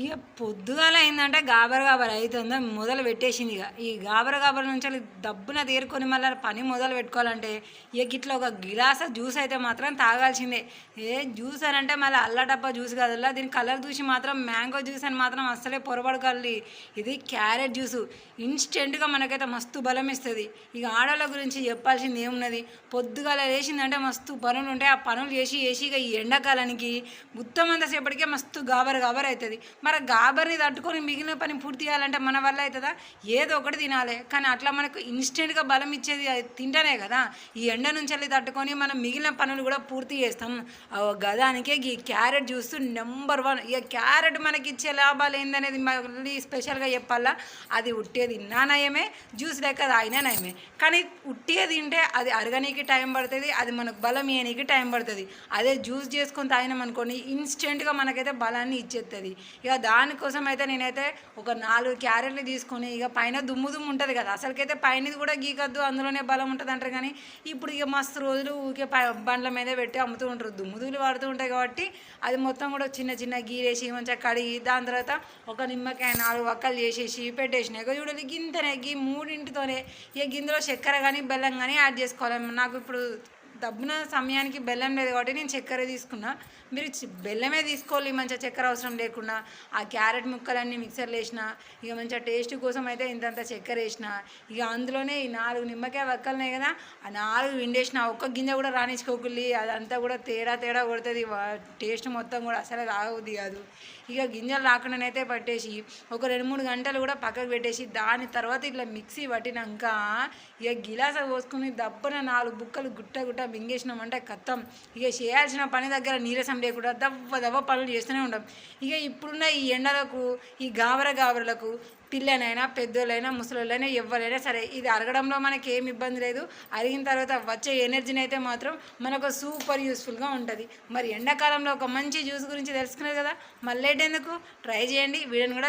ఇక పొద్దుగాల అయిందంటే గాబర గాబర అవుతుందో మొదలు పెట్టేసింది ఇక ఈ గాబర గాబర నుంచి వెళ్ళి దబ్బున తీరుకొని మళ్ళీ పని మొదలు పెట్టుకోవాలంటే ఇక ఇట్లా ఒక గిలాస జ్యూస్ అయితే మాత్రం తాగాల్సిందే. ఏ జ్యూస్ అని అంటే మళ్ళీ అల్లటప్ప జ్యూస్ కాదల్లా దీని కలర్ చూసి మాత్రం మ్యాంగో జ్యూస్ అని మాత్రం అస్సలే పొరపడకాలి ఇది క్యారెట్ జ్యూస్. ఇన్స్టెంట్గా మనకైతే మస్తు బలం ఇస్తుంది. ఇక ఆడవాళ్ళ గురించి చెప్పాల్సింది ఏమున్నది? పొద్దుగాల వేసిందంటే మస్తు పనులు ఉంటాయి. ఆ పనులు చేసి చేసి ఇక ఈ ఎండాకాలానికి మొత్తం అంతసేపటికే మస్తు గాబర్ గాబర్ అవుతుంది. మరి గాబర్ని తట్టుకొని మిగిలిన పని పూర్తి చేయాలంటే మన వల్ల అవుతుందా? ఏదో ఒకటి తినాలి. కానీ అట్లా మనకు ఇన్స్టెంట్గా బలం ఇచ్చేది అది తింటేనే కదా. ఈ ఎండ నుంచి వెళ్ళి తట్టుకొని మనం మిగిలిన పనులు కూడా పూర్తి చేస్తాం. గదానికే ఈ క్యారెట్ జ్యూస్ నెంబర్ వన్. ఇక క్యారెట్ మనకి ఇచ్చే లాభాలు ఏందనేది మళ్ళీ స్పెషల్గా చెప్పాలా? అది ఉట్టేది నా నయమే జ్యూస్ లెక్క తాగినా నయమే. కానీ ఉట్టేది తింటే అది అరగనీకి టైం పడుతుంది అది మనకు బలం ఇయ్యనీకి టైం పడుతుంది. అదే జ్యూస్ చేసుకొని తాగినాం అనుకోండి ఇన్స్టెంట్గా మనకైతే బలాన్ని ఇచ్చేస్తుంది ఇక దానికోసం అయితే నేనైతే ఒక నాలుగు క్యారెట్లు తీసుకొని ఇక పైన దుమ్ము దుమ్ము ఉంటుంది కదా అసలుకైతే పైనది కూడా గీకద్దు అందులోనే బలం ఉంటుంది అంటారు కానీ ఇప్పుడు ఇక మస్తు రోజులు ఊరికే బండ్ల మీద పెట్టి అమ్ముతూ ఉంటారు. దుమ్ము దుమ్ములు వాడుతూ ఉంటాయి కాబట్టి అది మొత్తం కూడా చిన్న చిన్న గీరేసి మంచిగా కడిగి దాని తర్వాత ఒక నిమ్మకాయ నాలుగు వక్కలు చేసేసి పెట్టేసిన. ఇక చూడాలి గింతనే గీ మూడింటితోనే ఇక గిందులో చక్కెర కానీ బెల్లం కానీ యాడ్ చేసుకోవాలి. నాకు ఇప్పుడు దబ్బున సమయానికి బెల్లం లేదు కాబట్టి నేను చక్కెర తీసుకున్నా. మీరు బెల్లమే తీసుకోవాలి మంచిగా చక్కెర అవసరం లేకుండా. ఆ క్యారెట్ ముక్కలన్నీ మిక్సర్లో వేసిన ఇక మంచిగా టేస్ట్ కోసం అయితే ఇంతంత చక్కెర వేసిన ఇక అందులోనే ఈ నాలుగు నిమ్మకాయ వక్కలున్నాయి కదా ఆ నాలుగు విండేసిన ఒక్క గింజ కూడా రాణించుకోకుల్లి అదంతా కూడా తేడా తేడా కొడుతుంది టేస్ట్ మొత్తం కూడా అసలు రావుద్ది కాదు. ఇక గింజలు రాకుండానైతే పట్టేసి ఒక రెండు మూడు గంటలు కూడా పక్కకు పెట్టేసి దాని తర్వాత ఇట్లా మిక్సీ పట్టినాక ఇక గిలాస పోసుకుని దబ్బన నాలుగు బుక్కలు గుట్ట గుట్ట మింగేసినామంటే కత్తం. ఇక చేయాల్సిన పని దగ్గర నీరసం లేకుండా దవ్వ దవ్వ పనులు చేస్తూనే ఉంటాం ఇక ఇప్పుడున్న ఈ ఎండలకు ఈ గాబర గాబరలకు పిల్లనైనా పెద్దోళ్ళైనా ముసలోళ్ళైనా ఎవరైనా సరే ఇది అరగడంలో మనకి ఏమి ఇబ్బంది లేదు. అరిగిన తర్వాత వచ్చే ఎనర్జీని అయితే మాత్రం మనకు సూపర్ యూస్ఫుల్గా ఉంటుంది. మరి ఎండాకాలంలో ఒక మంచి జ్యూస్ గురించి తెలుసుకున్నారు కదా? మళ్ళీ ఎందుకు? ట్రై చేయండి. వీడియోని కూడా